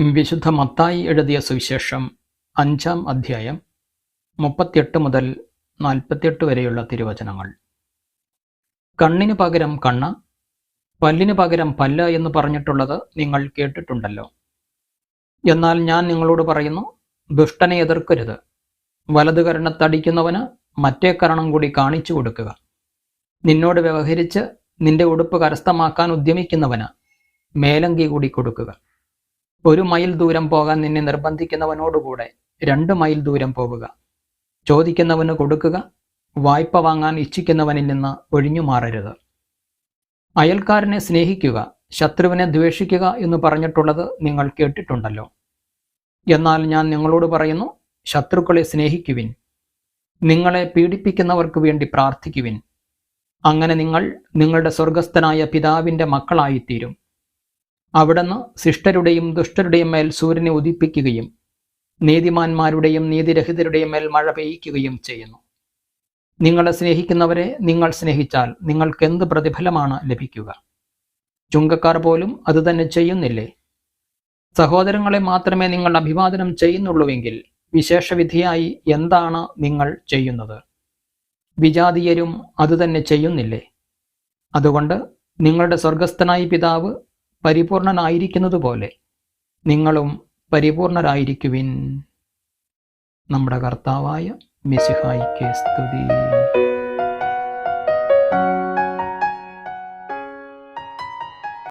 വിശുദ്ധ മത്തായി എഴുതിയ സുവിശേഷം അഞ്ചാം അധ്യായം മുപ്പത്തിയെട്ട് മുതൽ നാൽപ്പത്തിയെട്ട് വരെയുള്ള തിരുവചനങ്ങൾ. കണ്ണിന് പകരം കണ്ണ് പല്ലിന് പകരം പല്ല എന്ന് പറഞ്ഞിട്ടുള്ളത് നിങ്ങൾ കേട്ടിട്ടുണ്ടല്ലോ. എന്നാൽ ഞാൻ നിങ്ങളോട് പറയുന്നു ദുഷ്ടനെ എതിർക്കരുത്. വലതു കരണത്തടിക്കുന്നവന് മറ്റേ കരണം കൂടി കാണിച്ചു കൊടുക്കുക. നിന്നോട് വ്യവഹരിച്ച് നിന്റെ ഉടുപ്പ് കരസ്ഥമാക്കാൻ ഉദ്യമിക്കുന്നവന് മേലങ്കി കൂടി കൊടുക്കുക. ഒരു മൈൽ ദൂരം പോകാൻ നിന്നെ നിർബന്ധിക്കുന്നവനോടുകൂടെ രണ്ട് മൈൽ ദൂരം പോവുക. ചോദിക്കുന്നവന് കൊടുക്കുക വായ്പ വാങ്ങാൻ ഇച്ഛിക്കുന്നവനിൽ നിന്ന് ഒഴിഞ്ഞു മാറരുത്. അയൽക്കാരനെ സ്നേഹിക്കുക ശത്രുവിനെ ദ്വേഷിക്കുക എന്ന് പറഞ്ഞിട്ടുള്ളത് നിങ്ങൾ കേട്ടിട്ടുണ്ടല്ലോ. എന്നാൽ ഞാൻ നിങ്ങളോട് പറയുന്നു ശത്രുക്കളെ സ്നേഹിക്കുവിൻ. നിങ്ങളെ പീഡിപ്പിക്കുന്നവർക്ക് വേണ്ടി പ്രാർത്ഥിക്കുവിൻ. അങ്ങനെ നിങ്ങൾ നിങ്ങളുടെ സ്വർഗസ്ഥനായ പിതാവിന്റെ മക്കളായിത്തീരും. അവിടുന്ന് ശിഷ്ടരുടെയും ദുഷ്ടരുടെയും മേൽ സൂര്യനെ ഉദിപ്പിക്കുകയും നീതിമാന്മാരുടെയും നീതിരഹിതരുടെയും മേൽ മഴ പെയ്യിക്കുകയും ചെയ്യുന്നു. നിങ്ങളെ സ്നേഹിക്കുന്നവരെ നിങ്ങൾ സ്നേഹിച്ചാൽ നിങ്ങൾക്ക് എന്ത് പ്രതിഫലമാണ് ലഭിക്കുക? ചുങ്കക്കാർ പോലും അതുതന്നെ ചെയ്യുന്നില്ലേ? സഹോദരങ്ങളെ മാത്രമേ നിങ്ങൾ അഭിവാദനം ചെയ്യുന്നുള്ളൂവെങ്കിൽ വിശേഷവിധിയായി എന്താണ് നിങ്ങൾ ചെയ്യുന്നത്? വിജാതീയരും അതുതന്നെ ചെയ്യുന്നില്ലേ? അതുകൊണ്ട് നിങ്ങളുടെ സ്വർഗസ്ഥനായ പിതാവ് പരിപൂർണനായിരിക്കുന്നത് പോലെ നിങ്ങളും പരിപൂർണരായിരിക്കുവിൻ. നമ്മുടെ കർത്താവായ മിസിഹായിക്ക് സ്തുതി.